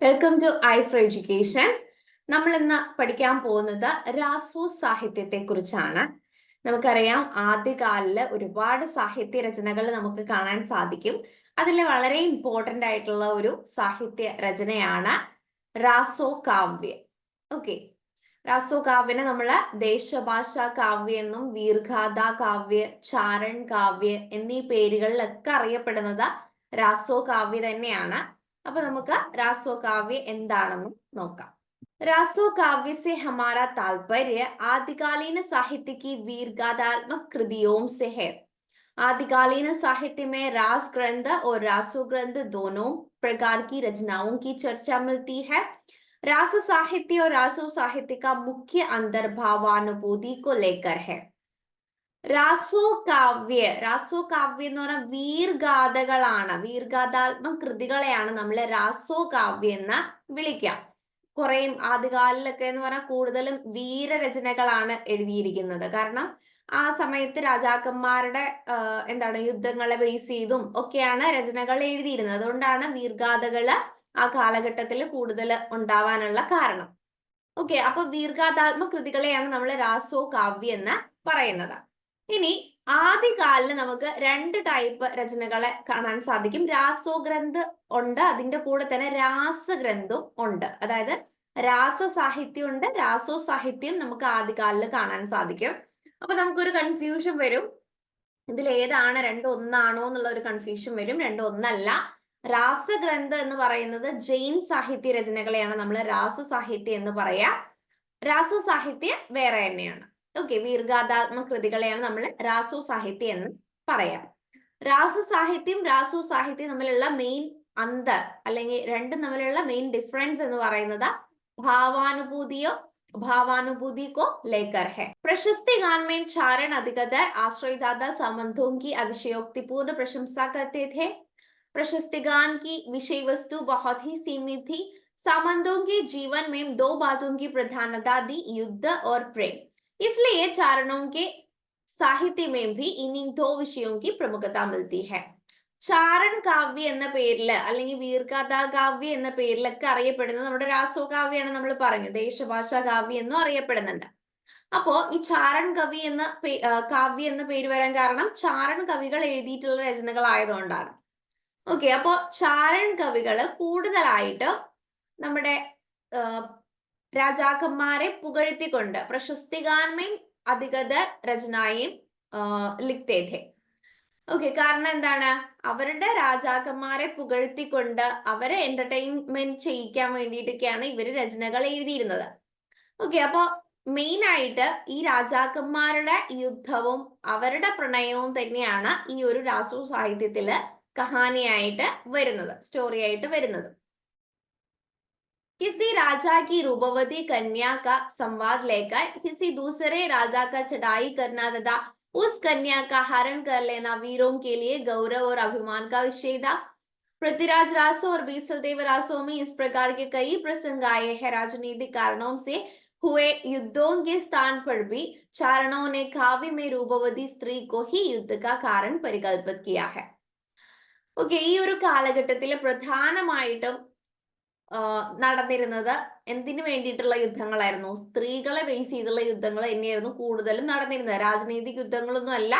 Welcome to I four education നമ്മൾ ഇന്ന് പഠിക്കാൻ പോകുന്നത് രാസോ സാഹിത്യത്തെ കുറിച്ചാണ് നമുക്കറിയാം ആദ്യകാലിൽ ഒരുപാട് സാഹിത്യ രചനകൾ നമുക്ക് കാണാൻ സാധിക്കും. അതിൽ വളരെ ഇമ്പോർട്ടന്റ് ആയിട്ടുള്ള ഒരു സാഹിത്യ രചനയാണ് രാസോ കാവ്യം. ഓക്കെ രാസോ കാവ്യനെ നമ്മൾ ദേശഭാഷ കാവ്യ എന്നും വീർഘാത കാവ്യ ചാരൺ കാവ്യ എന്നീ പേരുകളിലൊക്കെ അറിയപ്പെടുന്നത് രാസോ കാവ്യ തന്നെയാണ്. അപ്പൊ നമുക്ക് രാസോ കാവ്യ എന്താണെന്നും നോക്കാം रासो काव्य से हमारा तात्पर्य आदिकालीन साहित्य की वीरगाथात्मक कृतियों से है आदिकालीन साहित्य में रास ग्रंथ और रासो ग्रंथ दोनों प्रकार की रचनाओं की चर्चा मिलती है रास साहित्य और रासो साहित्य का मुख्य अंतर भावानुभूति को लेकर है രാസോ കാവ്യ രാസോ കാവ്യ എന്ന് പറഞ്ഞാൽ വീർഗാഥകളാണ്. വീർഗാഥാത്മക കൃതികളെയാണ് നമ്മൾ രാസോ കാവ്യ എന്ന് വിളിക്കാം കുറേയും ആദ്യകാലിലൊക്കെ എന്ന് പറഞ്ഞാൽ കൂടുതലും വീരരചനകളാണ് എഴുതിയിരിക്കുന്നത്. കാരണം ആ സമയത്ത് രാജാക്കന്മാരുടെ എന്താണ് യുദ്ധങ്ങളെ ബേസ് ചെയ്തും ഒക്കെയാണ് രചനകൾ എഴുതിയിരുന്നത്. അതുകൊണ്ടാണ് വീർഗാഥകൾ ആ കാലഘട്ടത്തിൽ കൂടുതൽ ഉണ്ടാവാനുള്ള കാരണം. ഓക്കെ അപ്പൊ വീർഗാഥാത്മ കൃതികളെയാണ് നമ്മൾ രാസോ കാവ്യ എന്ന് പറയുന്നത്. ഇനി ആദ്യകാലിന് നമുക്ക് രണ്ട് ടൈപ്പ് രചനകളെ കാണാൻ സാധിക്കും. രാസോഗ്രന്ഥ ഉണ്ട് അതിന്റെ കൂടെ തന്നെ രാസഗ്രന്ഥും ഉണ്ട്. അതായത് രാസ സാഹിത്യം ഉണ്ട് രാസോ സാഹിത്യം നമുക്ക് ആദ്യകാലിൽ കാണാൻ സാധിക്കും. അപ്പൊ നമുക്കൊരു കൺഫ്യൂഷൻ വരും. ഇതിൽ ഏതാണ് രണ്ട് ഒന്നാണോ എന്നുള്ള ഒരു കൺഫ്യൂഷൻ വരും. രണ്ട് ഒന്നല്ല രാസഗ്രന്ഥ എന്ന് പറയുന്നത് ജെയിൻ സാഹിത്യ രചനകളെയാണ് നമ്മൾ രാസ സാഹിത്യം എന്ന് പറയാ. രാസ സാഹിത്യം വേറെ തന്നെയാണ്. ഓക്കെ വീർഗാഥാത്മക കൃതികളെയാണ് നമ്മൾ രാസോ സാഹിത്യം എന്ന് പറയാം രാസ സാഹിത്യം രാസോ സാഹിത്യം തമ്മിലുള്ള മെയിൻ അന്തർ അല്ലെങ്കിൽ രണ്ടും തമ്മിലുള്ള മെയിൻ ഡിഫറൻസ് എന്ന് പറയുന്നത് ഭാവാനുഭൂതിയോ भावानुभूति को लेकर है प्रशस्ति गान में चारण अधिकतर आश्रयदाता संबंधों की अतिशयोक्तिपूर्ण प्रशंसा करते थे प्रशस्ति गान की विषय वस्तु बहुत ही सीमित थी संबंधों के जीवन में दो बातों की प्रधानता दी युद्ध और प्रेम इसलिए चारणों के साहित्य में भी इन दो विषयों की प्रमुखता मिलती है ചാരൺ കാവ്യ എന്ന പേരിൽ അല്ലെങ്കിൽ വീർഗാഥ കാവ്യ എന്ന പേരിലൊക്കെ അറിയപ്പെടുന്നത് നമ്മുടെ രാസോ കാവ്യാണ് നമ്മൾ പറഞ്ഞു ദേശഭാഷാ കാവ്യ എന്നും അറിയപ്പെടുന്നുണ്ട് അപ്പോ ഈ ചാരൺ കവി എന്ന കാവ്യ എന്ന പേര് വരാൻ കാരണം ചാരൺ കവികൾ എഴുതിയിട്ടുള്ള രചനകൾ ആയതുകൊണ്ടാണ് ഓക്കെ അപ്പോ ചാരൺ കവികള് കൂടുതലായിട്ട് നമ്മുടെ രാജാക്കന്മാരെ പുകഴ്ത്തിക്കൊണ്ട് പ്രശസ്തികാൻമയും അധികത രചനായും ലിഖ്തേ थे ഓക്കെ കാരണം എന്താണ്? അവരുടെ രാജാക്കന്മാരെ പുകഴ്ത്തിക്കൊണ്ട് അവരെ എന്റർടൈൻമെന്റ് ചെയ്യിക്കാൻ വേണ്ടിയിട്ടൊക്കെയാണ് ഇവർ രചനകൾ എഴുതിയിരുന്നത്. ഓക്കെ അപ്പൊ മെയിൻ ആയിട്ട് ഈ രാജാക്കന്മാരുടെ യുദ്ധവും അവരുടെ പ്രണയവും തന്നെയാണ് ഈ ഒരു രാസു സാഹിത്യത്തിൽ കഹാനിയായിട്ട് വരുന്നത് സ്റ്റോറി ആയിട്ട് വരുന്നത്. किसी राजा की रूपवती कन्या का संवाद लेकर किसी दूसरे राजा का चढ़ाई करना तथा उस कन्या का हरण कर लेना वीरों के लिए गौरव और अभिमान का विषय था पृथ्वीराज रासो और बीसल देव रासो में इस प्रकार के कई प्रसंग आए हैं राजनीतिक कारणों से हुए युद्धों के स्थान पर भी चारणों ने काव्य में रूपवती स्त्री को ही युद्ध का कारण परिकल्पित किया है ഓക്കെ ഈ ഒരു കാലഘട്ടത്തിൽ പ്രധാനമായിട്ടും നടന്നിരുന്നത് എന്തിനു വേണ്ടിയിട്ടുള്ള യുദ്ധങ്ങളായിരുന്നു? സ്ത്രീകളെ ബേസ് ചെയ്തുള്ള യുദ്ധങ്ങൾ തന്നെയായിരുന്നു കൂടുതലും നടന്നിരുന്നത്. രാജനീതി യുദ്ധങ്ങളൊന്നും അല്ല.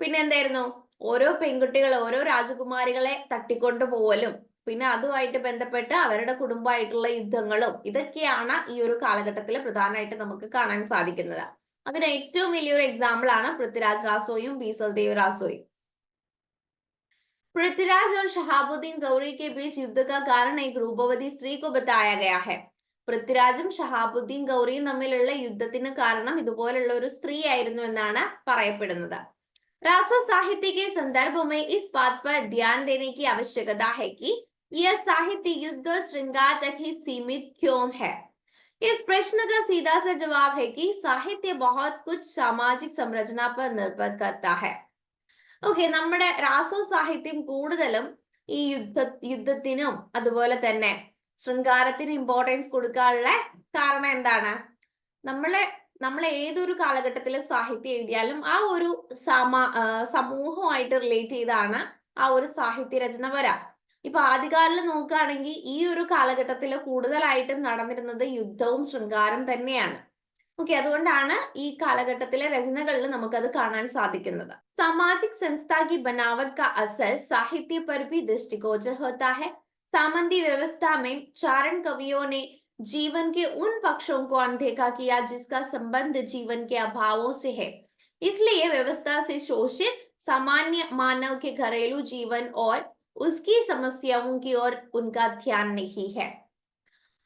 പിന്നെ എന്തായിരുന്നു? ഓരോ പെൺകുട്ടികൾ ഓരോ രാജകുമാരികളെ തട്ടിക്കൊണ്ടു പോവലും പിന്നെ അതുമായിട്ട് ബന്ധപ്പെട്ട് അവരുടെ കുടുംബമായിട്ടുള്ള യുദ്ധങ്ങളും ഇതൊക്കെയാണ് ഈ ഒരു കാലഘട്ടത്തിൽ പ്രധാനമായിട്ട് നമുക്ക് കാണാൻ സാധിക്കുന്നത്. അതിന് ഏറ്റവും വലിയൊരു എക്സാമ്പിൾ ആണ് പൃഥ്വിരാജ് റാസോയും ബീസൽ ദേവ് റാസോയും. पृथ्वीराज और शहाबुद्दीन गौरी के बीच युद्ध का कारण एक रूपवती स्त्री को बताया गया है പൃഥ്വിരാജും ഷഹാബുദ്ദീൻ ഗൗറിയും തമ്മിലുള്ള യുദ്ധത്തിന് കാരണം ഇതുപോലുള്ള ഒരു സ്ത്രീ ആയിരുന്നു എന്നാണ് പറയപ്പെടുന്നത് रासो साहित्य के संदर्भ में इस बात पर ध्यान देने की आवश्यकता है कि यह साहित्य युद्ध और श्रृंगार तक ही सीमित क्यों है इस प्रश्न का सीधा सा जवाब है कि साहित्य बहुत कुछ सामाजिक संरचना पर निर्भर करता है ഓക്കെ നമ്മുടെ രാസോ സാഹിത്യം കൂടുതലും ഈ യുദ്ധ യുദ്ധത്തിനും അതുപോലെ തന്നെ ശൃംഗാരത്തിന് ഇമ്പോർട്ടൻസ് കൊടുക്കാനുള്ള കാരണം എന്താണ്? നമ്മളെ നമ്മൾ ഏതൊരു കാലഘട്ടത്തിലെ സാഹിത്യം എഴുതിയാലും ആ ഒരു സമ സമൂഹമായിട്ട് റിലേറ്റ് ചെയ്താണ് ആ ഒരു സാഹിത്യ രചന വരാം. ഇപ്പൊ ആദ്യകാലിൽ നോക്കുകയാണെങ്കിൽ ഈ ഒരു കാലഘട്ടത്തിൽ കൂടുതലായിട്ടും നടന്നിരുന്നത് യുദ്ധവും ശൃംഗാരം തന്നെയാണ്. ഓക്കെ അതുകൊണ്ടാണ് ഈ കാലഘട്ടത്തിലെ രചനകളിൽ നമുക്കത് കാണാൻ സാധിക്കുന്നത് സാമാജിക് संस्था की बनावट का असर साहित्य पर भी दृष्टिगोचर होता है सामंती व्यवस्था में चारण कवियों ने जीवन के उन पक्षों को अनदेखा किया जिसका संबंध जीवन के अभावों से है इसलिए व्यवस्था से शोषित सामान्य मानव के घरेलू जीवन और उसकी समस्याओं की ओर उनका ध्यान नहीं है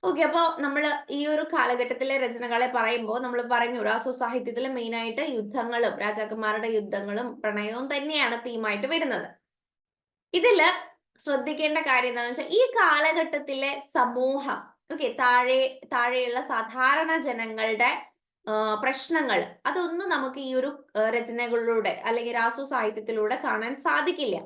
ഓക്കെ അപ്പൊ നമ്മൾ ഈ ഒരു കാലഘട്ടത്തിലെ രചനകളെ പറയുമ്പോൾ നമ്മൾ പറഞ്ഞു രാസു സാഹിത്യത്തിൽ മെയിനായിട്ട് യുദ്ധങ്ങളും രാജാക്കന്മാരുടെ യുദ്ധങ്ങളും പ്രണയവും തന്നെയാണ് തീമായിട്ട് വരുന്നത്. ഇതിൽ ശ്രദ്ധിക്കേണ്ട കാര്യം എന്താണെന്ന് വെച്ചാൽ ഈ കാലഘട്ടത്തിലെ സമൂഹം ഓക്കെ താഴെ താഴെയുള്ള സാധാരണ ജനങ്ങളുടെ പ്രശ്നങ്ങൾ അതൊന്നും നമുക്ക് ഈ ഒരു രചനകളിലൂടെ അല്ലെങ്കിൽ രാസു സാഹിത്യത്തിലൂടെ കാണാൻ സാധിക്കില്ല.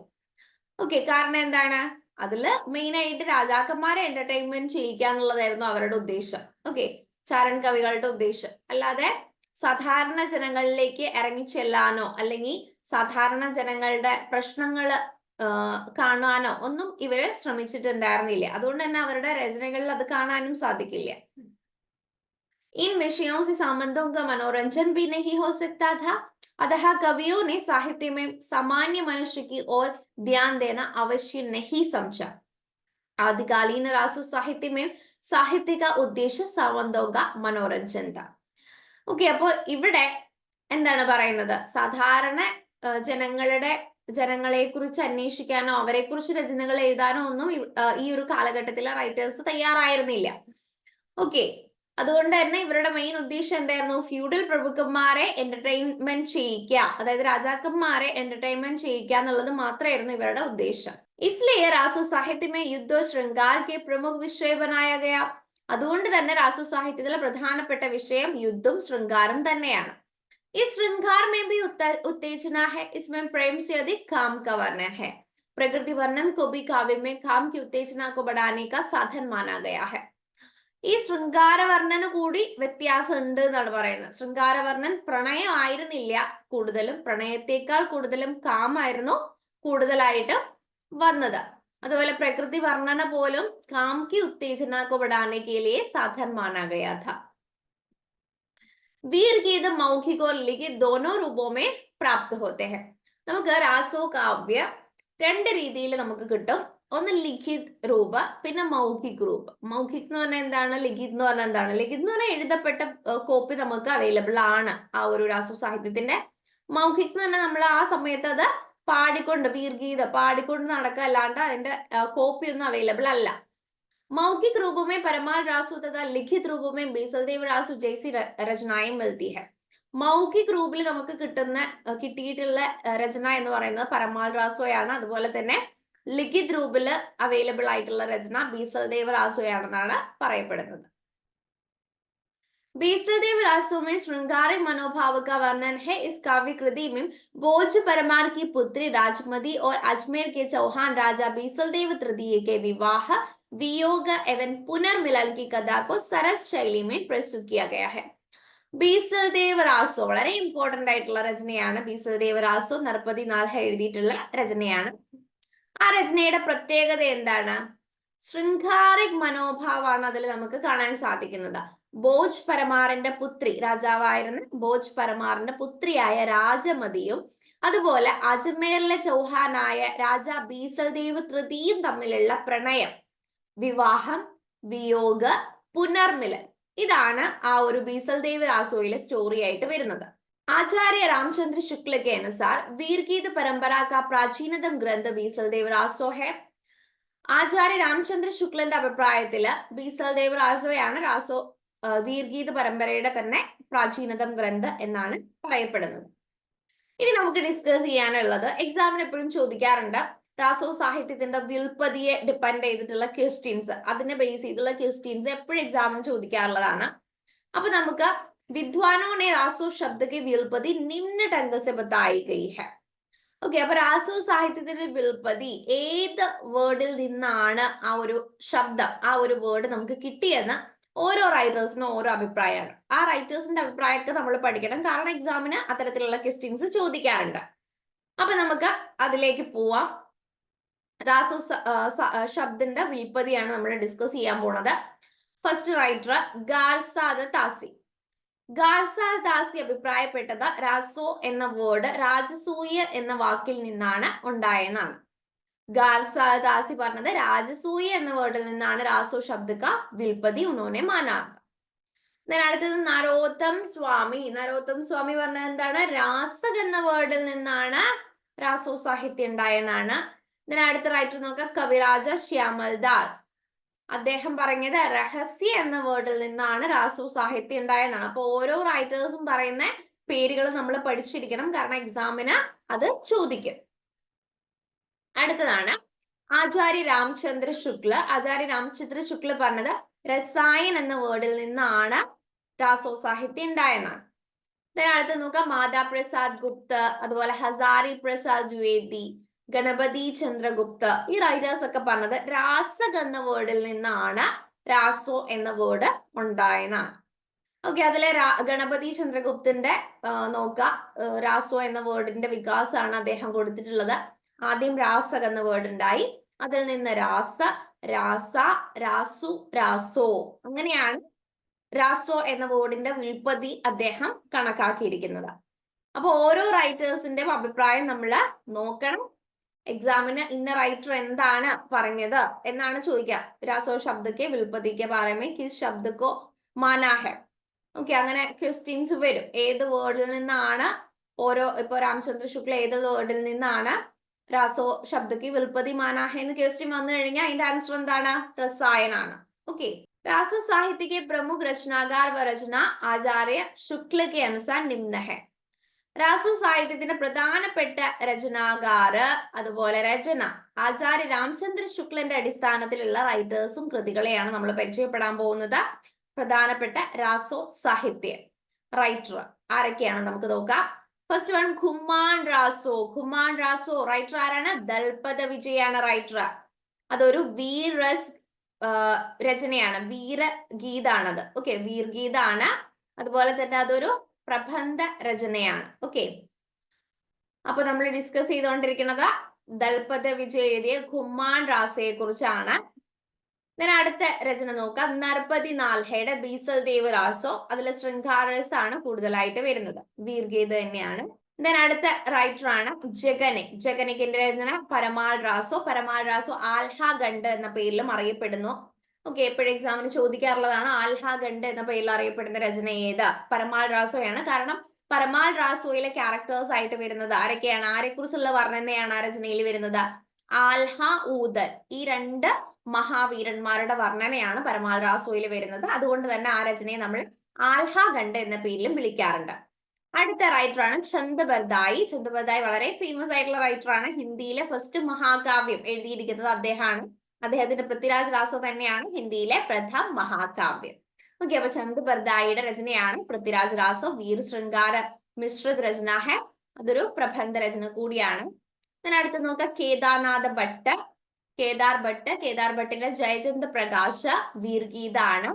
ഓക്കെ കാരണം എന്താണ്? അതില് മെയിൻ ആയിട്ട് രാജാക്കന്മാരെ എന്റർടൈൻമെന്റ് ചെയ്യിക്കുക എന്നുള്ളതായിരുന്നു അവരുടെ ഉദ്ദേശം ഓക്കെ ചാരൺ കവികളുടെ ഉദ്ദേശം അല്ലാതെ സാധാരണ ജനങ്ങളിലേക്ക് ഇറങ്ങിച്ചെല്ലാനോ അല്ലെങ്കിൽ സാധാരണ ജനങ്ങളുടെ പ്രശ്നങ്ങൾ കാണാനോ ഒന്നും ഇവര് ശ്രമിച്ചിട്ടുണ്ടായിരുന്നില്ല അതുകൊണ്ട് തന്നെ അവരുടെ രചനകളിൽ അത് കാണാനും സാധിക്കില്ല इन विषयों से संबंधों का मनोरंजन भी नहीं हो सकता था अतः कवियों ने साहित्य में सामान्य मनुष्य की ओर ध्यान देना अवश्य नहीं समझा आदिकालीन रासु साहित्य में साहित्य का उद्देश्य संबंधों का मनोरंजन था ഓക്കെ അപ്പോ ഇവിടെ എന്താണ് പറയുന്നത് സാധാരണ ആ, ജനങ്ങളുടെ ജനങ്ങളെ കുറിച്ച് അന്വേഷിക്കാനോ അവരെ കുറിച്ച് രചനകൾ എഴുതാനോ ഒന്നും ഇവ്- ആ, ഈ ഒരു കാലഘട്ടത്തിലെ റൈറ്റേഴ്സ് തയ്യാറായിരുന്നില്ല ഓക്കെ അതുകൊണ്ട് തന്നെ ഇവരുടെ മെയിൻ ഉദ്ദേശം എന്തായിരുന്നു? ഫ്യൂഡൽ പ്രഭുക്കന്മാരെ എന്റർടൈൻമെന്റ് ചെയ്യിക്കുക. അതായത് രാജാക്കന്മാരെ എന്റർടൈൻമെന്റ് ചെയ്യിക്കുക എന്നുള്ളത് മാത്രമായിരുന്നു ഇവരുടെ ഉദ്ദേശം. ഇസ്ലിയെ രാസു സാഹിത്യമേ യുദ്ധോ ശൃംഗാർക്ക് പ്രമുഖ വിഷയ ബനായ ഗയ അതുകൊണ്ട് തന്നെ രാസു സാഹിത്യത്തിലെ പ്രധാനപ്പെട്ട വിഷയം യുദ്ധം ശൃംഗാരം തന്നെയാണ്. ഈ ശൃംഗാർ മേ ഭി ഉത്തേജന ഹെ ഇസ്മേ പ്രേം സെ അധിക കാം കാ ഹെ. പ്രകൃതി വർണൻ കോ ഭി കാവ്യ കാം കി ഉത്തേജന കോ ബഡാനെ കാ സാധൻ മാനാ ഗയാ ഹെ. ഈ ശൃംഗാരവർണന് കൂടി വ്യത്യാസം ഉണ്ട് എന്നാണ് പറയുന്നത്. ശൃംഗാരവർണൻ പ്രണയമായിരുന്നില്ല കൂടുതലും പ്രണയത്തെക്കാൾ കൂടുതലും കാമായിരുന്നു കൂടുതലായിട്ട് വന്നത്. അതുപോലെ പ്രകൃതി വർണന പോലും കാംകി ഉത്തേജന കൊവിടാനെ കേലിയെ സാധൻ വീർ ഗീത മൗഖികോ ലിഖി ദോനോ രൂപമേ പ്രാപ്തഹോത്തേഹ നമുക്ക് രാസോ കാവ്യ രണ്ട് രീതിയിൽ നമുക്ക് കിട്ടും. ഒന്ന് ലിഖിത് രൂപ പിന്നെ മൗഖിക് രൂപ മൗഖിക് എന്ന് പറഞ്ഞാൽ എന്താണ് ലിഖിത് എന്ന് പറഞ്ഞാൽ എന്താണ് ലിഖിത് എന്ന് പറഞ്ഞാൽ എഴുതപ്പെട്ട കോപ്പി നമുക്ക് അവൈലബിൾ ആണ് ആ ഒരു രാസു സാഹിത്യത്തിന്റെ മൗഖിക് എന്ന് പറഞ്ഞാൽ നമ്മൾ ആ സമയത്ത് അത് പാടിക്കൊണ്ട് വീർഗീത പാടിക്കൊണ്ട് നടക്കുക അല്ലാണ്ട് അതിന്റെ കോപ്പി ഒന്നും അവൈലബിൾ അല്ല मौखिक रूपों में परमार रासु तथा लिखित रूपों में बीसलदेव रासു जैसी र- रचनाएं मिलती है മൗഖിക് രൂപിൽ നമുക്ക് കിട്ടുന്ന അഹ് കിട്ടിയിട്ടുള്ള അഹ് രചന എന്ന് പറയുന്നത് പരമാൽ രാസോയാണ് അതുപോലെ തന്നെ ലിഖിത് രൂപില് അവൈലബിൾ ആയിട്ടുള്ള രചന ബീസൽദേവ് രാസോയാണെന്നാണ് പറയപ്പെടുന്നത് बीसलदेव रासो में श्रृंगारिक मनोभाव का वर्णन है इस काव्य कृति में भोज परमार की पुत्री राजमती और अजमेर के चौहान राजा बीसलदेव तृतीय के विवाह वियोग एवं पुनर्मिलन की कथा को सरस शैली में प्रस्तुत किया गया है ബീസൽദേവ് റാസോ വളരെ ഇമ്പോർട്ടന്റ് ആയിട്ടുള്ള രചനയാണ് ബീസൽദേവ് റാസോ നർപ്പതി നാൽഹ എഴുതിയിട്ടുള്ള രചനയാണ് ആ രചനയുടെ പ്രത്യേകത എന്താണ്? ശൃംഗാരിക് മനോഭാവമാണ് അതിൽ നമുക്ക് കാണാൻ സാധിക്കുന്നത്. ബോജ് പരമാറിന്റെ പുത്രി രാജാവായിരുന്ന ബോജ് പരമാറിന്റെ പുത്രിയായ രാജമതിയും അതുപോലെ അജ്മേറിലെ ചൗഹാനായ രാജ ബീസൽദേവ് തൃതിയും തമ്മിലുള്ള പ്രണയം വിവാഹം വിയോഗ പുനർമിലൻ. ഇതാണ് ആ ഒരു ബീസൽദേവ് രാസോയിലെ സ്റ്റോറി ആയിട്ട് വരുന്നത്. आचार्य रामचंद्र शुक्ल के अनुसार वीर गीत परंपरा का प्राचीनतम ग्रंथ बीसलदेव रासो है ആചാര്യ രാമചന്ദ്ര ശുക്ലന്റെ അഭിപ്രായത്തില് ബീസൽദേവ് രാസോയാണ് രാസോ ആ, വീർഗീത് പരമ്പരയുടെ തന്നെ പ്രാചീനതം ഗ്രന്ഥ എന്നാണ് പറയപ്പെടുന്നത് ഇനി നമുക്ക് ഡിസ്കസ് ചെയ്യാനുള്ളത് എക്സാമിന് എപ്പോഴും ചോദിക്കാറുണ്ട് രാസോ സാഹിത്യത്തിന്റെ വ്യുൽപ്പതിയെ ഡിപ്പെൻഡ് ചെയ്തിട്ടുള്ള ക്വസ്റ്റ്യൻസ് അതിനെ ബേസ് ചെയ്തുള്ള ക്വസ്റ്റ്യൻസ് എപ്പോഴും എക്സാമിന് ചോദിക്കാറുള്ളതാണ് അപ്പൊ നമുക്ക് വിദ്വാനോ ने रासो शब्द की व्युल्पति निम्न ढंग से बताई गई है ഓക്കെ അപ്പൊ രാസോ സാഹിത്യത്തിന്റെ വ്യുൽപ്പതി ഏത് വേർഡിൽ നിന്നാണ് ആ ഒരു ശബ്ദം ആ ഒരു വേർഡ് നമുക്ക് കിട്ടിയെന്ന് ഓരോ റൈറ്റേഴ്സിനും ഓരോ അഭിപ്രായമാണ് ആ റൈറ്റേഴ്സിന്റെ അഭിപ്രായമൊക്കെ നമ്മൾ പഠിക്കണം കാരണം എക്സാമിന് അത്തരത്തിലുള്ള ക്വസ്റ്റ്യൻസ് ചോദിക്കാറുണ്ട് അപ്പൊ നമുക്ക് അതിലേക്ക് പോവാം രാസു സ- ആ, സ- ആ, ശബ്ദിന്റെ വിൽപ്പതിയാണ് നമ്മൾ ഡിസ്കസ് ചെയ്യാൻ പോണത് ഫസ്റ്റ് റൈറ്റർ ഗാർസാദ താസി ഗാർസാദ ദാസി അഭിപ്രായപ്പെട്ടത് രാസോ എന്ന വേർഡ് രാജസൂയ എന്ന വാക്കിൽ നിന്നാണ് ഉണ്ടായെന്നാണ്. ഗാർസാൽ ദാസി പറഞ്ഞത് രാജസൂയ എന്ന വേർഡിൽ നിന്നാണ് രാസോ ശബ്ദക്ക വിൽപ്പതി ഉണോനെ മാനാർത്ത അടുത്തത് നരോത്തം സ്വാമി. നരോത്തം സ്വാമി പറഞ്ഞത് എന്താണ്? രാസക് എന്ന വേർഡിൽ നിന്നാണ് രാസോ സാഹിത്യം ഉണ്ടായെന്നാണ്. അടുത്ത റൈറ്റർ നോക്കാം. കവിരാജ ശ്യാമൽ ദാസ്. അദ്ദേഹം പറഞ്ഞത് രഹസ്യ എന്ന വേർഡിൽ നിന്നാണ് രാസു സാഹിത്യം ഉണ്ടായതെന്നാണ്. അപ്പൊ ഓരോ റൈറ്റേഴ്സും പറയുന്ന പേരുകൾ നമ്മൾ പഠിച്ചിരിക്കണം. കാരണം എക്സാമിന് അത് ചോദിക്കും. അടുത്തതാണ് ആചാര്യ രാമചന്ദ്ര ശുക്ല. ആചാര്യ രാമചന്ദ്ര ശുക്ല പറഞ്ഞത് രസായൻ എന്ന വേർഡിൽ നിന്നാണ് രാസോ സാഹിത്യം ഉണ്ടായെന്നാണ് അടുത്ത് നോക്കാം. മാതാ പ്രസാദ് ഗുപ്ത അതുപോലെ ഹസാരി പ്രസാദ് ദ്വിവേദി ഗണപതി ചന്ദ്രഗുപ്ത ഈ റൈറ്റേഴ്സ് ഒക്കെ പറഞ്ഞത് രാസക് എന്ന വേർഡിൽ നിന്നാണ് രാസോ എന്ന വേർഡ് ഉണ്ടായെന്നാണ് ഓക്കെ അതിലെ ഗണപതി ചന്ദ്രഗുപ്തന്റെ നോക്കുക രാസോ എന്ന വേർഡിന്റെ വികാസമാണ് അദ്ദേഹം കൊടുത്തിട്ടുള്ളത്. ആദ്യം രാസക് എന്ന വേർഡ് ഉണ്ടായി. അതിൽ നിന്ന് രാസ രാസ രാസു രാസോ അങ്ങനെയാണ് രാസോ എന്ന വേർഡിന്റെ വിൽപ്പതി അദ്ദേഹം കണക്കാക്കിയിരിക്കുന്നത്. അപ്പൊ ഓരോ റൈറ്റേഴ്സിന്റെയും അഭിപ്രായം നമ്മൾ നോക്കണം. എക്സാമിന് ഇന്ന റൈറ്റർ എന്താണ് പറഞ്ഞത്? എന്നാണ് ചോദിക്കുക. രാസോ ശബ്ദക്കെ വിൽപ്പതിക്ക് പാരമേ കിസ് ശബ്ദക്കോ മാനാഹെ. ഓക്കെ അങ്ങനെ ക്വസ്റ്റ്യൻസ് വരും. ഏത് വേർഡിൽ നിന്നാണ് ഓരോ ഇപ്പൊ രാമചന്ദ്ര ശുക്ല ഏത് വേർഡിൽ നിന്നാണ് രാസോ ശബ്ദക്ക് വിൽപ്പതി മാനാഹെ എന്ന് ക്വസ്റ്റ്യൻ വന്നു കഴിഞ്ഞാൽ അതിന്റെ ആൻസർ എന്താണ്? റസായനാണ് ഓക്കെ രാസോ സാഹിത്യക്ക് പ്രമുഖ രചനാകാർ വരചന ആചാര്യ ശുക്ലക്ക് आचार्य शुक्ल अनुसार निम्न है രാസു സാഹിത്യത്തിന്റെ പ്രധാനപ്പെട്ട രചനാകാര് അതുപോലെ രചന. ആചാര്യ രാംചന്ദ്ര ശുക്ലന്റെ അടിസ്ഥാനത്തിലുള്ള റൈറ്റേഴ്സും കൃതികളെയാണ് നമ്മൾ പരിചയപ്പെടാൻ പോകുന്നത്. പ്രധാനപ്പെട്ട രാസോ സാഹിത്യ റൈറ്റർ ആരൊക്കെയാണ് നമുക്ക് നോക്കാം. First one Khuman Raso Khuman Raso writer ആരാണ്? ദൽപത വിജയാണ് റൈറ്റർ അതൊരു വീരസ് രചനയാണ്. വീരഗീതാണത്. ഓക്കെ വീർഗീതാണ് അതുപോലെ തന്നെ അതൊരു പ്രബന്ധ രചനയാണ്. ഓക്കെ അപ്പൊ നമ്മൾ ഡിസ്കസ് ചെയ്തുകൊണ്ടിരിക്കുന്നത് ദൽപത വിജയ് എഴുതിയ ഖുമാൻ റാസയെ കുറിച്ചാണ്. അടുത്ത രചന നോക്കാം. നർപതി നാൽഹയുടെ ബീസൽ ദേവ് റാസോ അതിൽ ശൃംഗാരസ് ആണ് കൂടുതലായിട്ട് വരുന്നത്. വീർഗീത് തന്നെയാണ്. ഞാൻ അടുത്ത റൈറ്റർ ആണ് ജഗനെ. ജഗനിക്കിന്റെ രചന പരമാൽ റാസോ പരമാൽ റാസോ ആൽഹ ഗണ്ട് എന്ന പേരിലും അറിയപ്പെടുന്നു. ഓക്കെ എപ്പോഴും എക്സാമിന് ചോദിക്കാറുള്ളതാണ് ആൽഹാ ഗണ്ട് എന്ന പേരിൽ അറിയപ്പെടുന്ന രചന ഏത്? പരമാൽ രാസോയാണ്. കാരണം പരമാൽ റാസോയിലെ ക്യാരക്ടേഴ്സ് ആയിട്ട് വരുന്നത് ആരൊക്കെയാണ്? ആരെക്കുറിച്ചുള്ള വർണനയാണ് ആ രചനയിൽ വരുന്നത്. ആൽഹ ഊദൽ ഈ രണ്ട് മഹാവീരന്മാരുടെ വർണനയാണ് പരമാൽ റാസോയിൽ വരുന്നത്. അതുകൊണ്ട് തന്നെ ആ രചനയെ നമ്മൾ ആൽഹ ഗണ്ട് എന്ന പേരിലും വിളിക്കാറുണ്ട്. അടുത്ത റൈറ്റർ ചന്ദ് ബർദായി ചന്ദ് ബർദായി വളരെ ഫേമസ് ആയിട്ടുള്ള റൈറ്റർ ആണ്. ഹിന്ദിയിലെ ഫസ്റ്റ് മഹാകാവ്യം എഴുതിയിരിക്കുന്നത് അദ്ദേഹമാണ്. അദ്ദേഹത്തിന്റെ പൃഥ്വിരാജ് റാസോ തന്നെയാണ് ഹിന്ദിയിലെ പ്രഥം മഹാകാവ്യം. ഓക്കെ അപ്പൊ ചന്ദ് ബർദായിയുടെ രചനയാണ് പൃഥ്വിരാജ് റാസോ വീർ ശൃംഗാര മിശ്രിത് രചന. ഹെ അതൊരു പ്രബന്ധ രചന കൂടിയാണ്. ഞാൻ അടുത്ത് നോക്കാം. കേദാർനാഥ ഭട്ട് കേദാർ ഭട്ട് കേദാർ ഭട്ടിന്റെ ജയചന്ദ് പ്രകാശ വീർഗീത ആണ്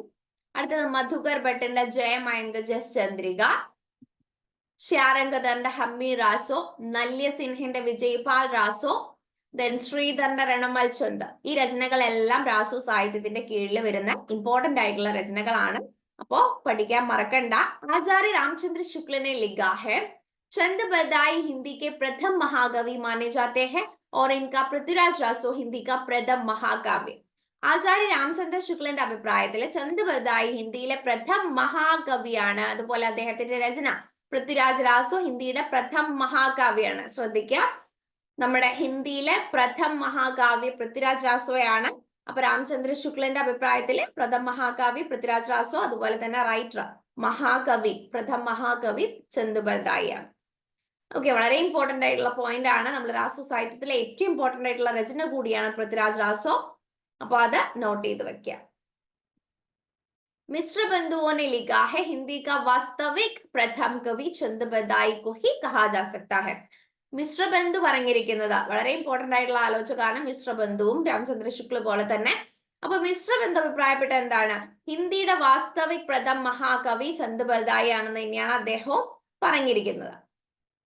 അടുത്തത് മധുകർ ഭട്ടിന്റെ ജയമയങ്ക ജസ് ചന്ദ്രിക. ശ്യാരംഗധറിന്റെ ഹമ്മി റാസോ നല്യ സിൻഹിന്റെ വിജയ്പാൽ റാസോ ദെൻ ശ്രീധറിന്റെ രണമൽ ചന്ദ് ഈ രചനകളെല്ലാം രാസു സാഹിത്യത്തിന്റെ കീഴിൽ വരുന്ന ഇമ്പോർട്ടന്റ് ആയിട്ടുള്ള രചനകളാണ് അപ്പോ പഠിക്കാൻ മറക്കണ്ട ആചാര്യ रामचंद्र शुक्ल ने लिखा है चंद बदाई हिंदी के प्रथम महाकवि माने जाते हैं और इनका पृथ्वीराज रासो हिंदी का प्रथम महाकाव्य ആചാര്യ രാമചന്ദ്ര ശുക്ലന്റെ അഭിപ്രായത്തിൽ ചന്ദ് ബദായി ഹിന്ദിയിലെ പ്രഥം മഹാകവിയാണ് അതുപോലെ അദ്ദേഹത്തിന്റെ രചന പൃഥ്വിരാജ് രാസോ ഹിന്ദിയുടെ പ്രഥം മഹാകാവ്യാണ് ശ്രദ്ധിക്കുക നമ്മുടെ ഹിന്ദിയിലെ പ്രഥം മഹാകാവ്യ പൃഥ്വിരാജ് രാസോയാണ് അപ്പൊ രാമചന്ദ്ര ശുക്ലന്റെ അഭിപ്രായത്തിൽ പ്രഥം മഹാകാവ്യ പൃഥ്വിരാജ് രാസോ അതുപോലെ തന്നെ റൈറ്റർ മഹാകവി പ്രഥം മഹാകവി ചന്ദ് ബർദായിയാണ് ഓക്കെ വളരെ ഇമ്പോർട്ടന്റ് ആയിട്ടുള്ള പോയിന്റ് ആണ് നമ്മൾ രാസോ സാഹിത്യത്തിലെ ഏറ്റവും ഇമ്പോർട്ടന്റ് ആയിട്ടുള്ള രചന കൂടിയാണ് പൃഥ്വിരാജ് രാസോ അപ്പൊ അത് നോട്ട് ചെയ്ത് വെക്കുക मिश्र बंधुओं ने लिखा है हिंदी का वास्तविक प्रथम कवि चंद बदाई को ही कहा जा सकता है മിശ്ര ബന്ധു പറഞ്ഞിരിക്കുന്നത്. വളരെ ഇമ്പോർട്ടന്റ് ആയിട്ടുള്ള ആലോചകമാണ് മിശ്ര ബന്ധുവും രാമചന്ദ്ര ശുക്ല പോലെ തന്നെ. അപ്പൊ മിശ്ര ബന്ധു അഭിപ്രായപ്പെട്ട എന്താണ്? ഹിന്ദിയുടെ വാസ്തവിക് പ്രഥം മഹാകവി ചന്ദ് ബൽദായി ആണെന്ന് തന്നെയാണ് അദ്ദേഹവും പറഞ്ഞിരിക്കുന്നത്.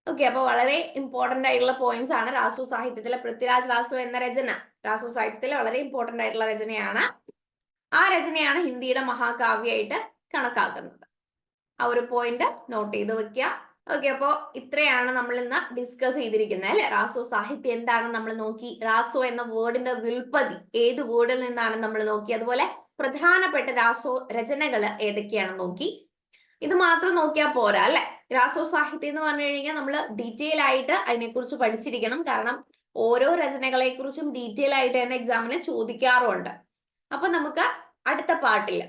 ഓക്കെ അപ്പൊ വളരെ ഇമ്പോർട്ടന്റ് ആയിട്ടുള്ള പോയിന്റ്സ് ആണ് രാസു സാഹിത്യത്തിലെ പൃഥ്വിരാജ് രാസു എന്ന രചന. രാസു സാഹിത്യത്തിലെ വളരെ ഇമ്പോർട്ടന്റ് ആയിട്ടുള്ള രചനയാണ്. ആ രചനയാണ് ഹിന്ദിയുടെ മഹാകാവ്യമായിട്ട് കണക്കാക്കുന്നത്. ആ ഒരു പോയിന്റ് നോട്ട് ചെയ്ത് വെക്കുക. ഓക്കെ അപ്പോ ഇത്രയാണ് നമ്മൾ ഇന്ന് ഡിസ്കസ് ചെയ്തിരിക്കുന്നത് അല്ലെ? റാസോ സാഹിത്യം എന്താണ് നമ്മൾ നോക്കി? റാസോ എന്ന വേർഡിന്റെ വിൽപ്പതി ഏത് വേർഡിൽ നിന്നാണ് നമ്മൾ നോക്കി? അതുപോലെ പ്രധാനപ്പെട്ട രാസോ രചനകൾ ഏതൊക്കെയാണ് നോക്കി. ഇത് മാത്രം നോക്കിയാൽ പോരാ അല്ലെ? രാസോ സാഹിത്യം എന്ന് പറഞ്ഞു കഴിഞ്ഞാൽ നമ്മൾ ഡീറ്റെയിൽ ആയിട്ട് അതിനെക്കുറിച്ച് പഠിച്ചിരിക്കണം. കാരണം ഓരോ രചനകളെ കുറിച്ചും ഡീറ്റെയിൽ ആയിട്ട് തന്നെ എക്സാമിന് ചോദിക്കാറുണ്ട്. അപ്പൊ നമുക്ക് അടുത്ത പാർട്ടിൽ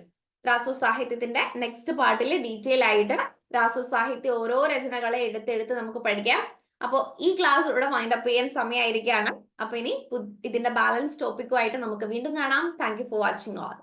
രാസോ സാഹിത്യത്തിന്റെ നെക്സ്റ്റ് പാർട്ടിൽ ഡീറ്റെയിൽ ആയിട്ട് രാസോ സാഹിത്യ ഓരോ രചനകളെ എടുത്തെടുത്ത് നമുക്ക് പഠിക്കാം. അപ്പോൾ ഈ ക്ലാസ് ഇവിടെ വൈൻഡ് അപ്പ് ചെയ്യാൻ സമയമായിരിക്കുകയാണ് അപ്പൊ ഇനി ഇതിന്റെ ബാലൻസ് ടോപ്പിക്കുമായിട്ട് നമുക്ക് വീണ്ടും കാണാം. Thank for watching all